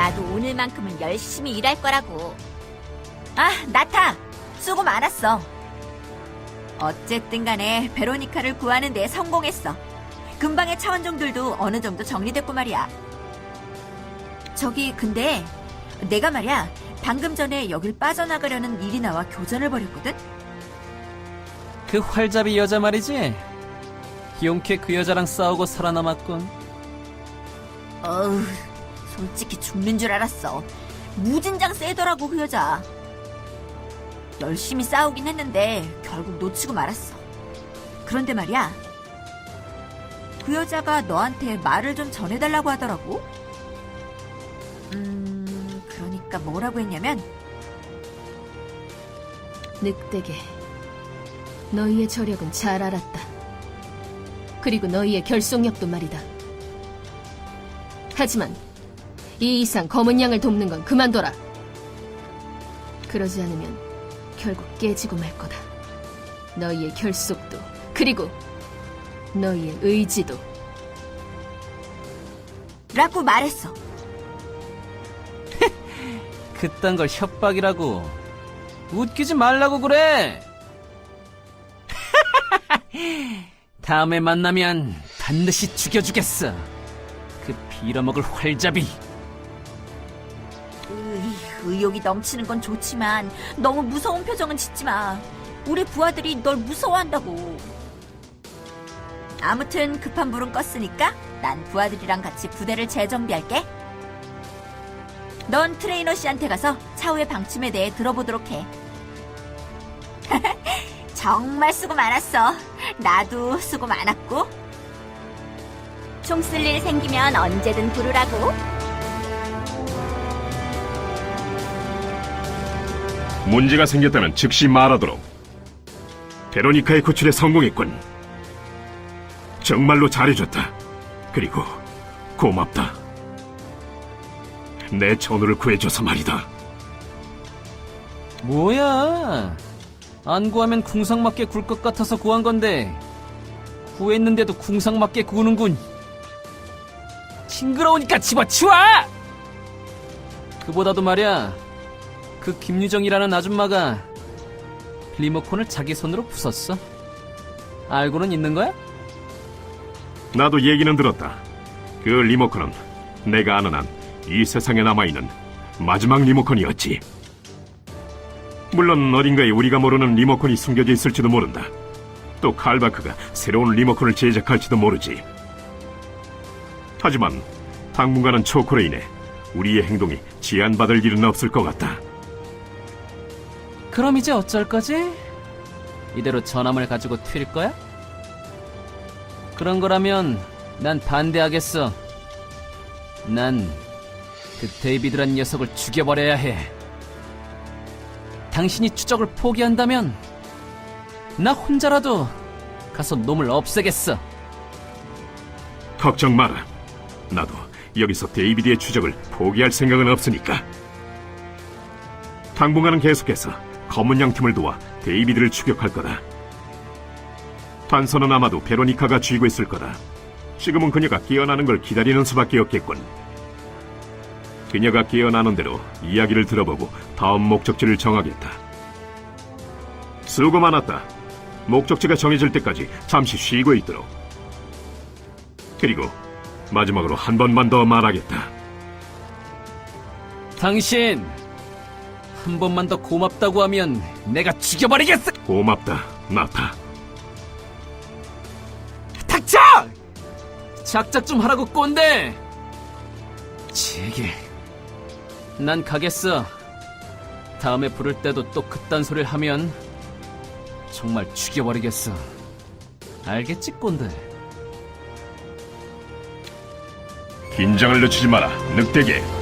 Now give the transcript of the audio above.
나도 오늘만큼은 열심히 일할 거라고. 아, 나타! 수고 많았어. 어쨌든 간에 베로니카를 구하는 데 성공했어. 금방의 차원종들도 어느 정도 정리됐고 말이야. 저기, 근데 내가 말이야, 방금 전에 여길 빠져나가려는 이리나와 교전을 벌였거든? 그 활잡이 여자 말이지? 용케 그 여자랑 싸우고 살아남았군. 어우, 솔직히 죽는 줄 알았어. 무진장 세더라고, 그 여자. 열심히 싸우긴 했는데, 결국 놓치고 말았어. 그런데 말이야. 그 여자가 너한테 말을 좀 전해달라고 하더라고? 음, 그러니까 뭐라고 했냐면, 늑대게. 너희의 저력은 잘 알았다. 그리고 너희의 결속력도 말이다. 하지만 이 이상 검은 양을 돕는 건 그만둬라. 그러지 않으면 결국 깨지고 말 거다. 너희의 결속도 그리고 너희의 의지도 라고 말했어. 그딴 걸 협박이라고. 웃기지 말라고 그래! 다음에 만나면 반드시 죽여주겠어. 그 빌어먹을 활잡이. 의욕이 넘치는 건 좋지만 너무 무서운 표정은 짓지 마. 우리 부하들이 널 무서워한다고. 아무튼 급한 불은 껐으니까 난 부하들이랑 같이 부대를 재정비할게. 넌 트레이너 씨한테 가서 차후의 방침에 대해 들어보도록 해. 정말 수고 많았어. 나도 수고 많았고. 총 쓸 일 생기면 언제든 부르라고. 문제가 생겼다면 즉시 말하도록. 베로니카의 구출에 성공했군. 정말로 잘해줬다. 그리고 고맙다. 내 전우를 구해줘서 말이다. 뭐야? 안 구하면 궁상 맞게 굴 것 같아서 구한 건데 구했는데도 궁상 맞게 구는군. 징그러우니까 집어치워! 그보다도 말이야, 그 김유정이라는 아줌마가 리모컨을 자기 손으로 부쉈어. 알고는 있는 거야? 나도 얘기는 들었다. 그 리모컨은 내가 아는 한 이 세상에 남아있는 마지막 리모컨이었지. 물론 어딘가에 우리가 모르는 리모컨이 숨겨져 있을지도 모른다. 또 칼바크가 새로운 리모컨을 제작할지도 모르지. 하지만 당분간은 인해 우리의 행동이 제한받을 일은 없을 것 같다. 그럼 이제 어쩔 거지? 이대로 전함을 가지고 튈 거야? 그런 거라면 난 반대하겠어. 난 그 데이비드란 녀석을 죽여버려야 해. 당신이 추적을 포기한다면 나 혼자라도 가서 놈을 없애겠어. 걱정 마라. 나도 여기서 데이비드의 추적을 포기할 생각은 없으니까. 당분간은 계속해서 검은 양 팀을 도와 데이비드를 추격할 거다. 단서는 아마도 베로니카가 쥐고 있을 거다. 지금은 그녀가 깨어나는 걸 기다리는 수밖에 없겠군. 그녀가 깨어나는 대로 이야기를 들어보고 다음 목적지를 정하겠다. 수고 많았다. 목적지가 정해질 때까지 잠시 쉬고 있도록. 그리고 마지막으로 한 번만 더 말하겠다. 당신 한 번만 더 고맙다고 하면 내가 죽여버리겠어. 고맙다, 나타. 닥쳐! 작작 좀 하라고 꼰대! 제게 난 가겠어 다음에 부를 때도 또 그딴 소리를 하면 정말 죽여버리겠어 알겠지 꼰대? 긴장을 늦추지 마라, 늑대게.